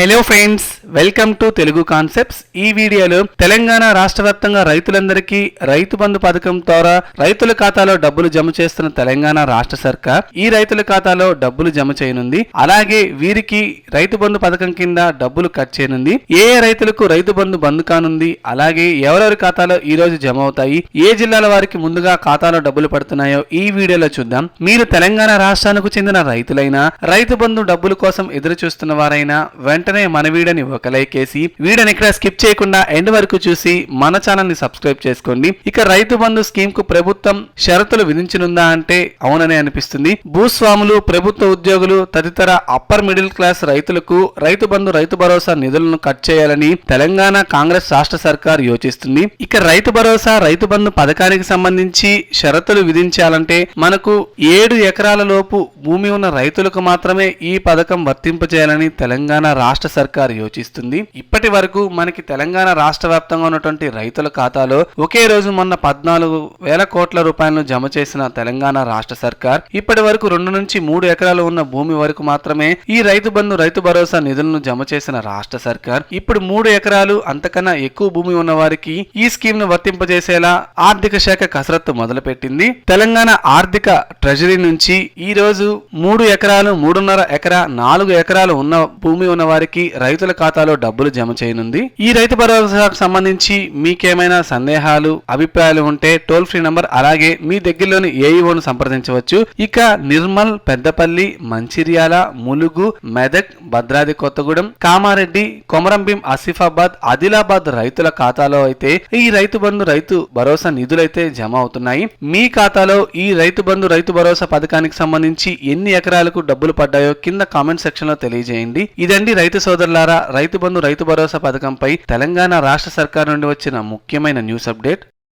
Hello friends welcome to Telugu concepts ఈ వీడియోలో తెలంగాణ రాష్ట్ర వ్యాప్తంగా రైతులందరికీ రైతు బంధు పథకం ద్వారా రైతుల ఖాతాలో డబ్బులు జమ చేస్తున్న తెలంగాణ రాష్ట్ర సర్కార్ ఈ రైతుల ఖాతాలో డబ్బులు జమ చేయనుంది. అలాగే వీరికి రైతు బంధు పథకం కింద డబ్బులు కట్ చేయనుంది. ఏ రైతులకు రైతు బంధు బంద్ కానుంది అలాగే ఎవరెవరి ఖాతాలో ఈ రోజు జమ అవుతాయి ఏ జిల్లాల వారికి ముందుగా ఖాతాలో డబ్బులు పడుతున్నాయో ఈ వీడియోలో చూద్దాం. మీరు తెలంగాణ రాష్ట్రానికి చెందిన రైతులైనా రైతు బంధు డబ్బుల కోసం ఎదురు చూస్తున్న వారైనా వెంటనే మన వీడియోని ఒక లైక్ వేసి వీడియోని ఇక్కడ స్కిప్ చేయకుండా ఎండ్ వరకు చూసి మన ఛానల్ని సబ్స్క్రైబ్ చేసుకోండి. ఇక రైతు బంధు స్కీమ్కు ప్రభుత్వం షరతులు విధించనుందా అంటే అవుననే అనిపిస్తుంది. భూస్వాములు ప్రభుత్వ ఉద్యోగులు తదితర అప్పర్ మిడిల్ క్లాస్ రైతులకు రైతు బంధు రైతు భరోసా నిధులను కట్ చేయాలని తెలంగాణ కాంగ్రెస్ రాష్ట్ర సర్కార్ యోచిస్తుంది. ఇక రైతు భరోసా రైతు బంధు పథకానికి సంబంధించి షరతులు విధించాలంటే మనకు ఏడు ఎకరాల లోపు భూమి ఉన్న రైతులకు మాత్రమే ఈ పథకం వర్తింపజేయాలని తెలంగాణ రాష్ట్ర సర్కార్ యోచిస్తుంది. ఇప్పటి వరకు మనకి తెలంగాణ రాష్ట్ర వ్యాప్తంగా ఉన్నటువంటి రైతుల ఖాతాలో ఒకే రోజు మొన్న పద్నాలుగు వేల కోట్ల రూపాయలను జమ చేసిన తెలంగాణ రాష్ట్ర సర్కార్ ఇప్పటి వరకు రెండు నుంచి మూడు ఎకరాలు ఉన్న భూమి వరకు మాత్రమే ఈ రైతు బంధు రైతు భరోసా నిధులను జమ చేసిన రాష్ట్ర సర్కార్. ఇప్పుడు మూడు ఎకరాలు అంతకన్నా ఎక్కువ భూమి ఉన్న వారికి ఈ స్కీమ్ను వర్తింపజేసేలా ఆర్థిక శాఖ కసరత్తు మొదలుపెట్టింది. తెలంగాణ ఆర్థిక ట్రెజరీ నుంచి ఈ రోజు మూడు ఎకరాలు మూడున్నర ఎకరా నాలుగు ఎకరాలు ఉన్న భూమి ఉన్న వారికి రైతుల ఖాతాలో డబ్బులు జమ చేయనుంది. ఈ రైతు భరోసాకు సంబంధించి మీకేమైనా సందేహాలు అభిప్రాయాలు ఉంటే టోల్ ఫ్రీ నంబర్ అలాగే మీ దగ్గరలోని ఏఈఓను సంప్రదించవచ్చు. ఇక నిర్మల్ పెద్దపల్లి మంచిర్యాల ములుగు మెదక్ భద్రాద్రి కొత్తగూడెం కామారెడ్డి కొమరంభీం ఆసిఫాబాద్ ఆదిలాబాద్ రైతుల ఖాతాలో అయితే ఈ రైతు బంధు రైతు భరోసా నిధులైతే జమ అవుతున్నాయి. మీ ఖాతాలో ఈ రైతు బంధు రైతు భరోసా పథకానికి సంబంధించి ఎన్ని ఎకరాలకు డబ్బులు పడ్డాయో కింద కామెంట్ సెక్షన్లో తెలియజేయండి. ఇదండి రైతు సోదరులారా రైతు బంధు రైతు భరోసా పథకంపై తెలంగాణ రాష్ట్ర సర్కార్ నుండి వచ్చిన ముఖ్యమైన న్యూస్ అప్డేట్.